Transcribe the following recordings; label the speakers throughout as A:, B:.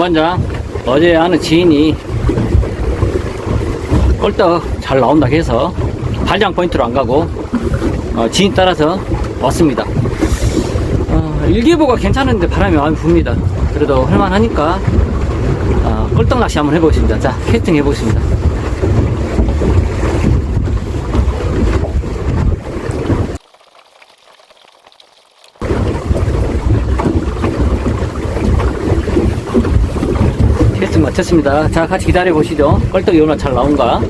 A: 동반장 어제 아는 지인이 꼴떡 잘 나온다 해서 발장 포인트로 안 가고 어, 지인 따라서 왔습니다. 어, 일기예보가 괜찮은데 바람이 많이 붑니다. 그래도 할만하니까 어, 꼴떡 낚시 한번 해보겠습니다. 자, 캐스팅 해보겠습니다. 마쳤습니다. 자, 같이 기다려 보시죠. 꼴떡이 오늘 잘 나온가?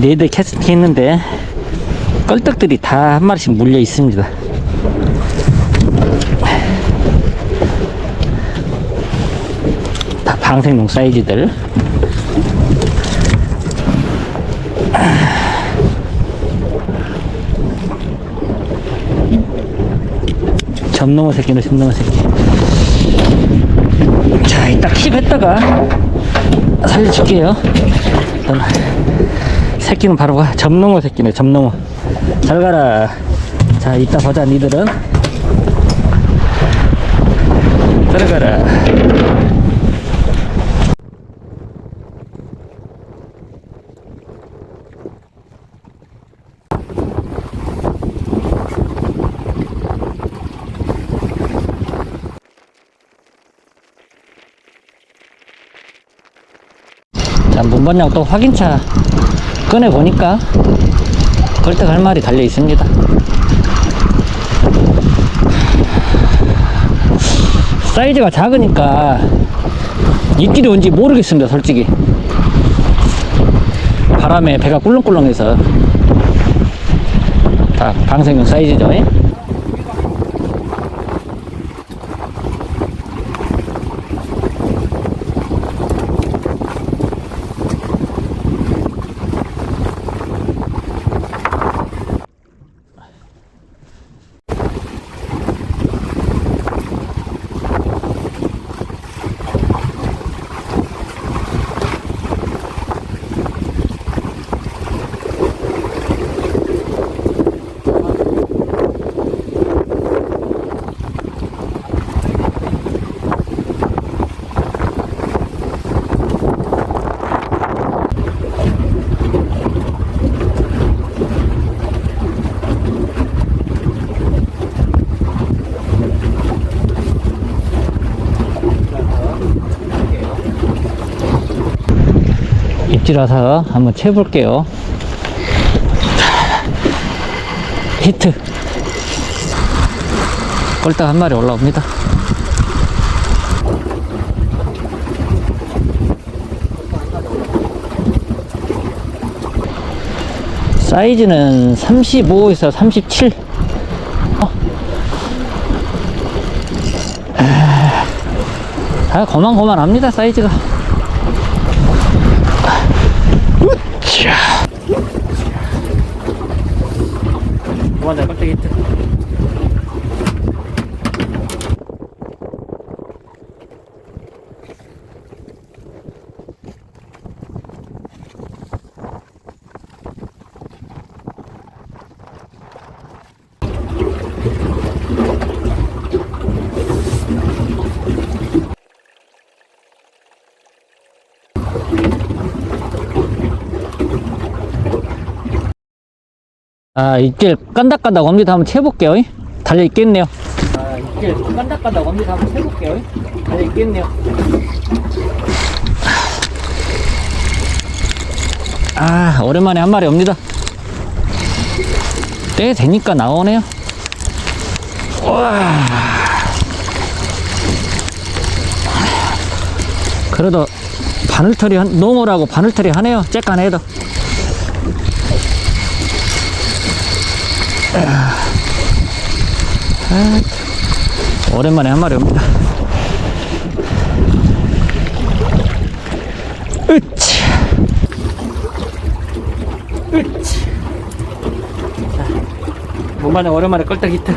A: 네 대 캐스팅 했는데 껄떡들이 다 한 마리씩 물려 있습니다. 다 방생용 사이즈들. 점농어 새끼는 점농어 새끼. 자, 이따 킵 했다가 살려줄게요. 저는 새끼는 바로 가. 점농어 새끼네, 점농어. 잘 가라. 자, 이따 보자, 니들은. 들어가라. 자, 문번양 또 확인차 꺼내보니까 걸떡 할 말이 달려 있습니다. 사이즈가 작으니까 이끼리 온지 모르겠습니다, 솔직히. 바람에 배가 꿀렁꿀렁해서. 다 방생용 사이즈죠. 예? 입질와서 한번 채볼게요. 히트. 꼴딱 한 마리 올라옵니다. 사이즈는 35에서 37. 어. 아, 다 고만고만합니다, 사이즈가. 자. 그만해, 깜짝이 히 아, 이길 깐닥깐닥 옵니다. 한번 채볼게요. 달려 있겠네요. 아, 이길 깐닥깐닥 옵니다. 한번 채볼게요. 달려 있겠네요. 아, 오랜만에 한 마리 옵니다. 때 되니까 나오네요. 와. 그래도 바늘털이 한- 농어라고 바늘털이 하네요. 쬐깐 해도. 아, 오랜만에 한 마리 옵니다. 으치. 으치. 자, 몸만에 오랜만에 껄떡 히트.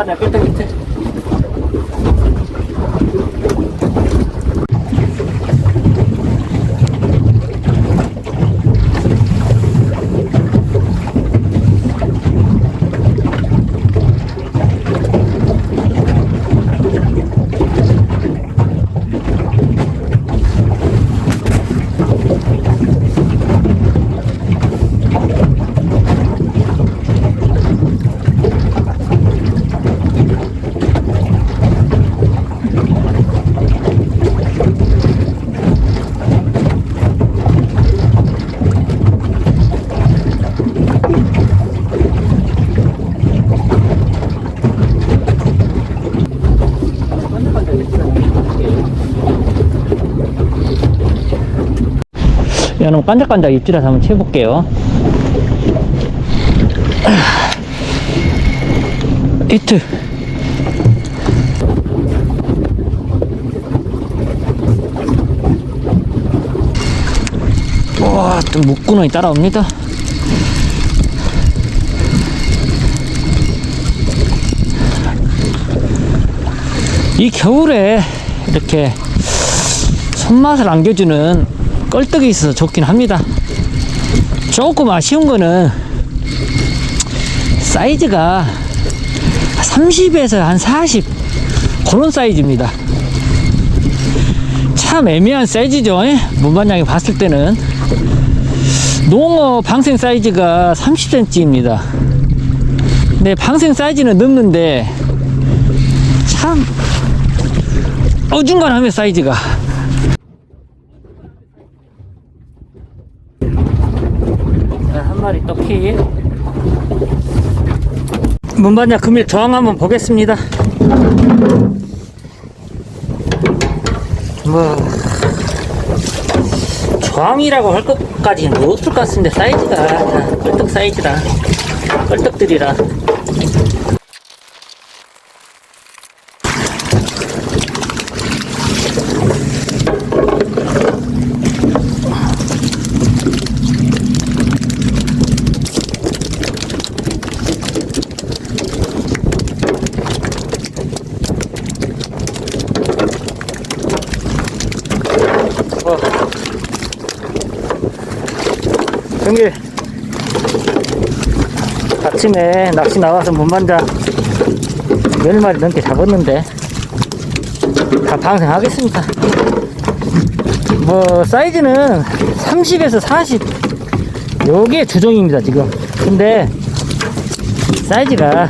A: 몸만에 껄 야놈 깐작깐작 입질해서 한번 채볼게요. 히트. 와, 또 목구멍이 따라옵니다. 이 겨울에 이렇게 손맛을 안겨주는 껄떡이 있어서 좋긴 합니다. 조금 아쉬운 거는 사이즈가 30에서 한 40 그런 사이즈입니다. 참 애매한 사이즈죠. 예? 문반장이 봤을 때는 농어 방생 사이즈가 30cm입니다. 근데 방생 사이즈는 넘는데 참 어중간하면 사이즈가 또 키. 문반장 금일 저항 한번 보겠습니다. 뭐, 저항이라고 할 것까지는 없을 것 같은데, 사이즈가 다 껄떡 사이즈라. 껄떡들이라. 형님 아침에 낚시 나와서 문반장 열 마리 넘게 잡았는데 다 방생하겠습니다. 뭐 사이즈는 30에서 40 요게 주종입니다 지금. 근데 사이즈가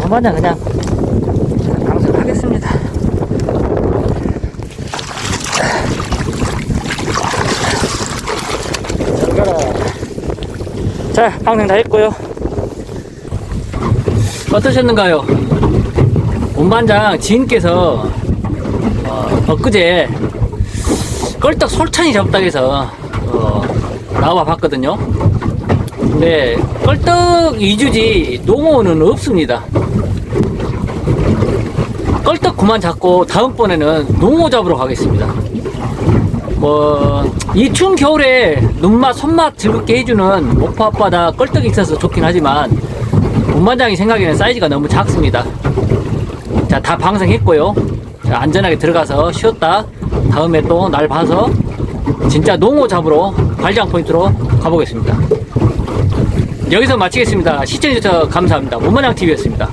A: 문반장 그냥 방생하겠습니다 자, 방생 다 했고요. 어떠셨는가요? 온반장 지인께서 어, 엊그제 껄떡 솔찬이 잡다고 해서 어, 나와 봤거든요. 근데 껄떡 위주지 농어는 없습니다. 껄떡 그만 잡고 다음번에는 농어 잡으러 가겠습니다. 뭐, 이 추운 겨울에 눈맛, 손맛 즐겁게 해주는 목포 앞바다 껄떡이 있어서 좋긴 하지만, 운반장이 생각에는 사이즈가 너무 작습니다. 자, 다 방생했고요. 자, 안전하게 들어가서 쉬었다. 다음에 또 날 봐서 진짜 농어 잡으러 발장 포인트로 가보겠습니다. 여기서 마치겠습니다. 시청해주셔서 감사합니다. 운반장 TV였습니다.